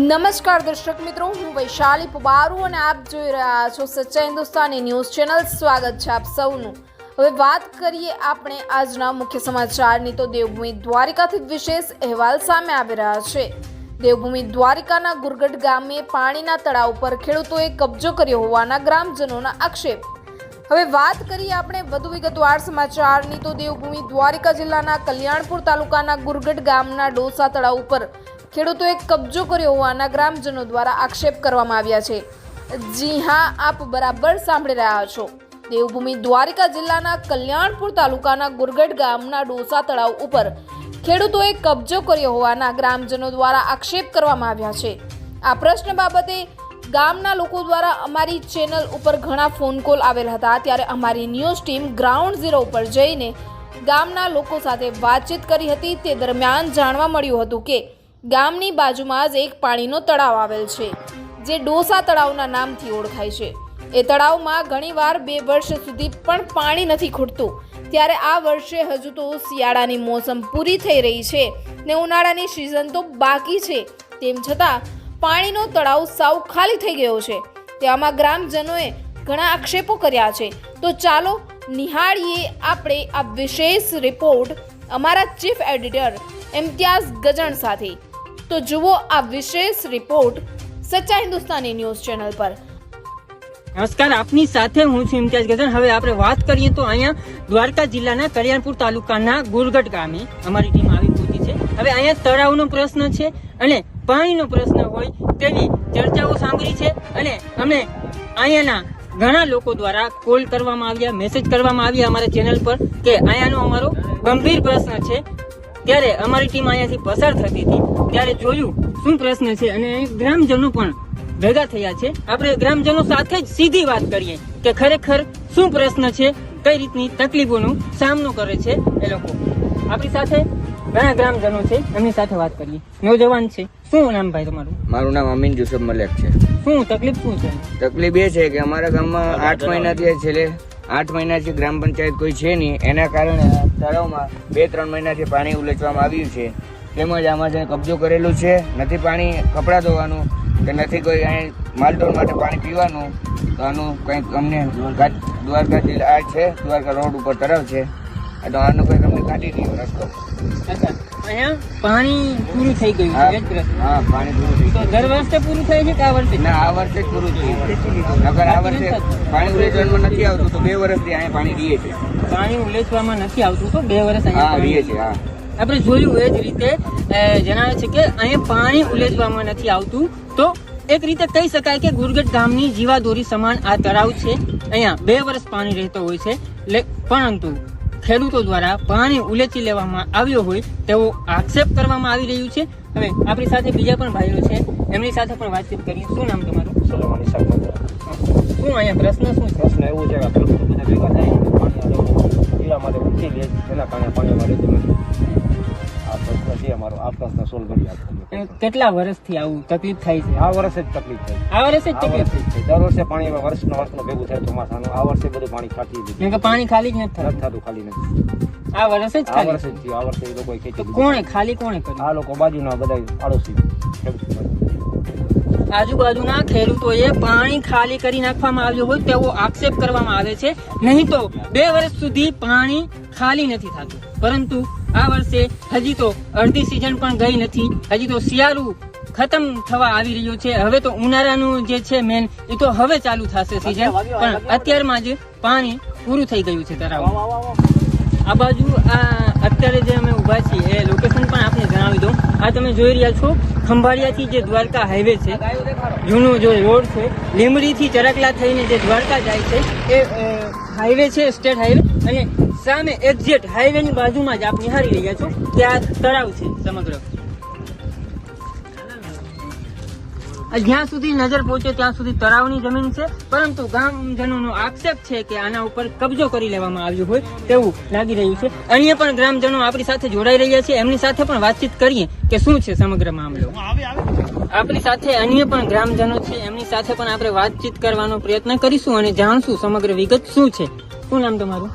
નમસ્કાર દર્શક મિત્રો, હું વૈશાલી પુબારુ અને આપ જોઈ રહ્યા છો સચ્ચા હિન્દુસ્તાની ન્યૂઝ ચેનલ. સ્વાગત છે આપ સૌનું. હવે વાત કરીએ આપણે આજના મુખ્ય સમાચારની. તો દેવભૂમિ દ્વારિકાથી વિશેષ અહેવાલ સામે આવી રહ્યા છે. દેવભૂમિ દ્વારિકાના ગુરગઢ ગામે પાણીના તળાવ પર ખેડૂતોએ કબજો કર્યો હોવાના ગ્રામજનોના આક્ષેપ. હવે વાત કરીએ આપણે વધુ વિગતવાર સમાચારની. તો દેવભૂમિ દ્વારિકા જિલ્લાના કલ્યાણપુર તાલુકાના ગુરગઢ ગામના ડોસા તળાવ ઉપર ખેડૂતોએ કબજો કર્યો હોવાના ગ્રામજનો દ્વારા આક્ષેપ કરવામાં આવ્યા છે. જી હા, આપ બરાબર સાંભળી રહ્યા છો. દેવભૂમિ દ્વારિકા જિલ્લાના કલ્યાણપુર તાલુકાના ગુરગઢ ગામના ડોસા તળાવ ઉપર ખેડૂતોએ કબજો કર્યો હોવાના ગ્રામજનો દ્વારા આક્ષેપ કરવામાં આવ્યા છે. આ પ્રશ્ન બાબતે ગામના લોકો દ્વારા અમારી ચેનલ ઉપર ઘણા ફોન કોલ આવેલ હતા. ત્યારે અમારી ન્યૂઝ ટીમ ગ્રાઉન્ડ ઝીરો ઉપર જઈને ગામના લોકો સાથે વાતચીત કરી હતી. તે દરમિયાન જાણવા મળ્યું હતું કે ગામની બાજુમાં જ એક પાણીનો તળાવ આવેલ છે, જે ડોસા તળાવના નામથી ઓળખાય છે. એ તળાવમાં ઘણીવાર બે વર્ષ સુધી પણ પાણી નથી ખૂટતું. ત્યારે આ વર્ષે હજુ તો શિયાળાની મોસમ પૂરી થઈ રહી છે ને ઉનાળાની સિઝન તો બાકી છે. તેમ છતાં, પાણીનો તળાવ સાવ ખાલી થઈ ગયો છે. તેમાં ગ્રામજનોએ ઘણા આક્ષેપો કર્યા છે. તો ચાલો, નિહાળીએ આપણે આ વિશેષ રિપોર્ટ અમારા ચીફ એડિટર ઇમ્તિયાઝ ગજણ સાથે. તો જુઓ આ વિશેષ report Sachcha Hindustani news channel પર. નમસ્કાર, આપની સાથે હું છું ઇમ્તિયાઝ ગઝન હવે આપણે વાત કરીએ તો અહીંયા દ્વારકા જિલ્લાના કલ્યાણપુર તાલુકાના ગુરગઢ ગામે અમારી ટીમ આવી પહોંચી છે. હવે અહીંયા તળાવનો પ્રશ્ન છે અને પાણીનો પ્રશ્ન હોય તેવી ચર્ચાઓ સાંભળી છે અને અમે અહીંયાના ઘણા લોકો દ્વારા કોલ કરવામાં આવ્યા, મેસેજ કરવામાં આવ્યા અમારા ચેનલ પર કે અહીંયાનો અમારો ગંભીર પ્રશ્ન છે ત્યારે અમારી ટીમ અહીંયાથી પસાર થતી હતી. ત્યારે જોયું શું પ્રશ્ન છે અને ગ્રામજનો પણ ભેગા થયા છે. આપણે ગ્રામજનો સાથે જ સીધી વાત કરીએ કે ખરેખર શું પ્રશ્ન છે કઈ રીતની તકલીફોનો સામનો કરે છે એ લોકો. આપણી સાથે ઘણા ગ્રામજનો છે એમની સાથે વાત કરીએ. નોજવાન છે. શું નામ ભાઈ તમારું? મારું નામ અમીન યુસુફ મલેક છે. શું તકલીફ શું છે? તકલીફ એ છે કે અમારા ગામમાં આઠ મહિનાથી છેલ્લે આઠ મહિનાથી ગ્રામ પંચાયત કોઈ છે નહીં. એના કારણે તળાવમાં બે ત્રણ મહિનાથી પાણી ઉલેચવામાં આવ્યું છે. તેમજ આમાં જે કબજો કરેલું છે, નથી પાણી કપડાં ધોવાનું કે નથી કોઈ અહીં માલઢોર માટે પાણી પીવાનું, તો આનું કંઈક અમને દ્વારકા જિલ્લા આ છે, દ્વારકા રોડ ઉપર તરફ છે, તો આનું કંઈક અમને કાઢી દીધો રસ્તો. અહીંયા પાણી પૂરું થઈ ગયું છે એ જ પ્રશ્ન હા, પાણી પૂરું થઈ તો ગયું. દર વર્ષે પૂરું થાય છે કે આ વર્ષે? ના આ વર્ષે જ પૂરું થયું નકર આ વર્ષે પાણી ઉલેચવામાં નથી આવતું તો બે વર્ષથી અહીંયા પાણી રીએ છે. પાણી ઉલેચવામાં નથી આવતું તો બે વર્ષ અહીંયા રીએ છે હા. આપણે જોયું એ જ રીતે જણાવે છે કે અહીંયા પાણી ઉલેચવામાં નથી આવતું તો એક રીતે કહી શકાય કે ગુરગઢ ગામની જીવાદોરી સમાન આ તળાવ છે. અહીંયા બે વર્ષ પાણી રહેતો હોય છે પરંતુ ખેડૂતો દ્વારા પાણી ઉલેચી લેવામાં આવ્યો હોય તેવો આક્ષેપ કરવામાં આવી રહ્યું છે. હવે આપણી સાથે બીજા પણ ભાઈઓ છે. એમની સાથે પણ વાતચીત કરીએ. શું નામ તમારું? સલામાની શાકભાજી શું અહીંયા પ્રશ્ન શું પ્રશ્ન એવું છે કે બધા ભેગા થાય, પાણી પીવા માટે ઊંચી લે એના કારણે પાણી અમારે છે અમારો. આ પ્રશ્ન સોલ્વ કરી આપો. કેટલા વર્ષથી આવું તકલીફ થાય છે? આ વર્ષે જ તકલીફ થઈ આ વર્ષે જ તકલીફ? થઈ. દર વર્ષે પાણી વર્ષનો વર્ષનો ભેગું થાય ચોમાસાનું. આ વર્ષે બધું પાણી ખાતી દીધું. કે પાણી ખાલી જ નથી થતું. ખાલી નથી. આ વર્ષે જ આ વર્ષે જ આ વર્ષે ખેતી કોણે ખાલી કોણે કર્યું? આ લોકો બાજુના બધા આડોશી આજુબાજુના ખેડૂતોએ પાણી ખાલી કરી નાખવામાં આવ્યું હોય તેવો આક્ષેપ કરવામાં આવે છે. નહીં તો બે વર્ષ સુધી પાણી ખાલી નથી થતું. પરંતુ આ વર્ષે હજી તો અડધી સિઝન પણ ગઈ નથી. હજી તો શિયાળુ ખતમ થવા આવી રહ્યું છે. હવે તો ઉનાળાનું જે છે મેન એ તો હવે ચાલુ થશે સિઝન પણ અત્યારમાં જ પાણી પૂરું થઈ ગયું છે તરાવ. આ બાજુ આ અત્યારે જે અમે ઊભા છીએ એ લોકેશન પણ આપને જણાવી દઉં. આ તમે જોઈ રહ્યા છો ખંભાળિયાથી જે દ્વારકા હાઈવે છે. જૂનો જો રોડ છે લીંબડીથી ચરકલા થઈને જે દ્વારકા જાય છે એ હાઈવે છે, સ્ટેટ હાઈવે. અને સામે એક્ઝેક્ટ હાઈવેની બાજુમાં જ આપ નિહાળી રહ્યા છો ત્યાં તળાવ છે સમગ્ર. જ્યાં સુધી નજર પહોંચે ત્યાં સુધી તળાવની જમીન છે, પરંતુ ગ્રામજનોનો આક્ષેપ છે કે આના ઉપર કબજો કરી લેવામાં આવ્યો હોય તેવું લાગી રહ્યું છે. અન્ય પણ ગ્રામજનો આપણી સાથે જોડાઈ રહ્યા છે. એમની સાથે પણ વાતચીત કરીએ કે શું છે સમગ્ર મામલો. આપણી સાથે અન્ય પણ ગ્રામજનો છે. એમની સાથે પણ આપણે વાતચીત કરવાનો પ્રયત્ન કરીશું અને જાણશું સમગ્ર વિગત શું છે. શું નામ તમારું?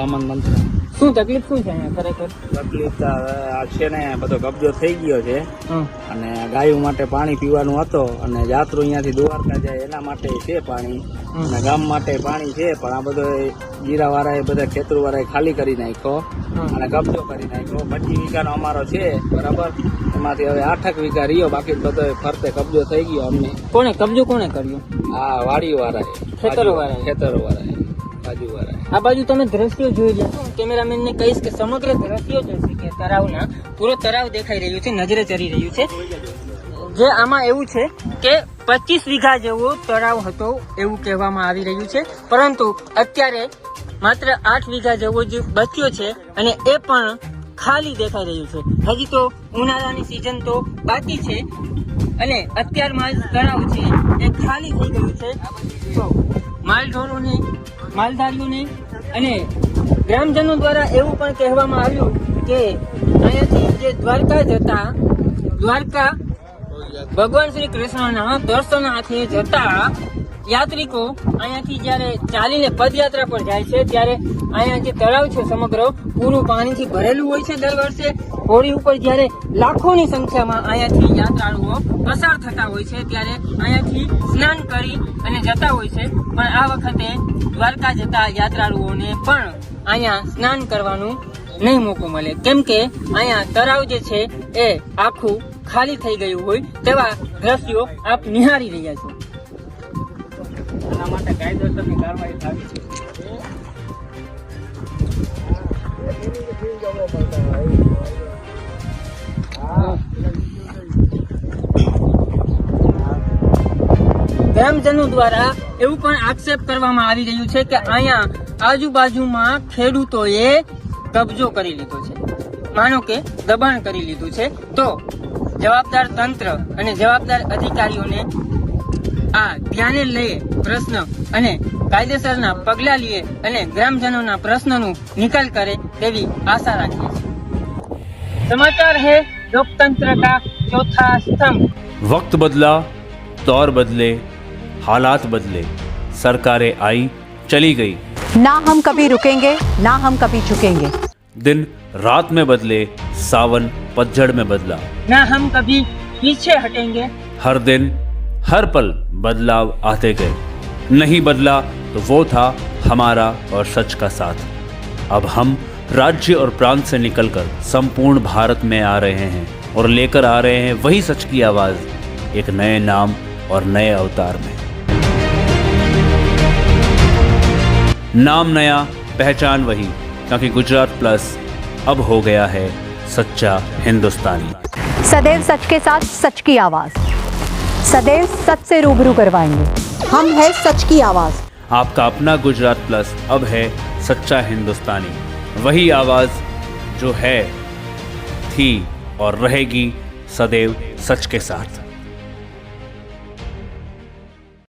આમંદ મંત્ર. શું તકલીફ શું છે ખરેખર? તકલીફ આ છે ને બધો કબજો થઈ ગયો છે. અને ગાયો માટે પાણી પીવાનું હતો અને યાત્રો અહીંયાથી દ્વારકા જાય એના માટે છે પાણી. અને ગામ માટે પાણી છે પણ આ બધો જીરા એ બધા ખેતર વાળા ખાલી કરી નાખ્યો અને કબજો કરી નાખ્યો. પચીસ વીઘાનો અમારો છે બરાબર? એમાંથી હવે આઠક વીઘા રહ્યો બાકી બધો ફરતે કબજો થઈ ગયો અમને. કોને કબજો કોણે કર્યો? આ વાડી વાળા ખેતરો વાળા ખેતરો વાળા બાજુ વાળાએ આ બાજુ તમે દ્રશ્યો જોઈ લેશો કેમેરામેન ને કહીશ કે સમગ્ર દ્રશ્યો જોઈશે કે તળાવના પૂરો તળાવ દેખાઈ રહ્યું છે, નજરે ચડી રહ્યું છે. જે આમાં એવું છે કે પચીસ વીઘા જેવો તળાવ હતો એવું કહેવામાં આવી રહ્યું છે. પરંતુ અત્યારે માત્ર આઠ વીઘા જેવો જ બચ્યો છે અને એ પણ ખાલી દેખાઈ રહ્યું છે. હજી તો ઉનાળાની સિઝન તો બાકી છે અને અત્યારમાં જ તળાવ છે એ ખાલી થઈ ગયું છે. તો માલઢોરોને માલધારીઓને અને ગ્રામજનો દ્વારા એવું પણ કહેવામાં આવ્યું કે અહીંયાથી જે દ્વારકા જતા, દ્વારકા ભગવાન શ્રી કૃષ્ણના દર્શનાર્થે જતા યાત્રિકો અહીંયાથી જ્યારે ચાલીને પદયાત્રા પર જાય છે, ત્યારે અહીંયા જે તળાવ છે સમગ્ર, પૂરું પાણીથી ભરેલું હોય છે દર વર્ષે. હોળી ઉપર જ્યારે લાખોની સંખ્યામાં અહીંયાથી યાત્રાળુઓ પસાર થતા હોય છે, ત્યારે અહીંયાથી સ્નાન કરી અને જતા હોય છે. પણ આ વખતે દ્વારકા જતા યાત્રાળુઓને પણ અહીંયા સ્નાન કરવાનું નહીં મોકો મળે. કેમ કે અહીંયા તળાવ જે છે, એ આખું ખાલી થઈ ગયું હોય તેવા દ્રશ્યો આપ નિહાળી રહ્યા છો. એના માટે કાયદેસરની કાર્યવાહી થવી છે. ગ્રામજનો દ્વારા એવું પણ આક્ષેપ કરવામાં આવી રહ્યું છે કે અહીંયા આજુબાજુમાં ખેડૂતોએ કબજો કરી લીધો છે. માનો કે દબાણ કરી લીધું છે. તો જવાબદાર તંત્ર અને જવાબદાર અધિકારીઓને આ ધ્યાને લઈ પ્રશ્ન અને કાયદેસરના પગલાં લે અને ગ્રામજનોના પ્રશ્નનું નિકાલ કરે તેવી આશા રાખીએ છીએ સમાચાર है लोकतंत्र का चौथा स्तंभ वक्त बदला दौर बदले हालात बदले सरकारें आई चली गई ना हम कभी रुकेंगे ना हम कभी झुकेंगे दिन रात में बदले सावन पतझड़ में बदला ना हम कभी पीछे हटेंगे हर दिन हर पल बदलाव आते गए नहीं बदला तो वो था हमारा और सच का साथ। अब हम राज्य और प्रांत से निकलकर संपूर्ण भारत में आ रहे हैं और लेकर आ रहे हैं वही सच की आवाज़, एक नए नाम और नए अवतार में। नाम नया, पहचान वही, क्योंकि गुजरात प्लस अब हो गया है सच्चा हिंदुस्तानी। सदैव सच के साथ सच की आवाज़। सदैव सच से रूबरू करवाएँगे। हम है सच की आवाज़। आपका अपना गुजरात प्लस अब है सच्चा हिंदुस्तानी। वही आवाज़ जो है, थी और रहेगी सदैव सच के साथ।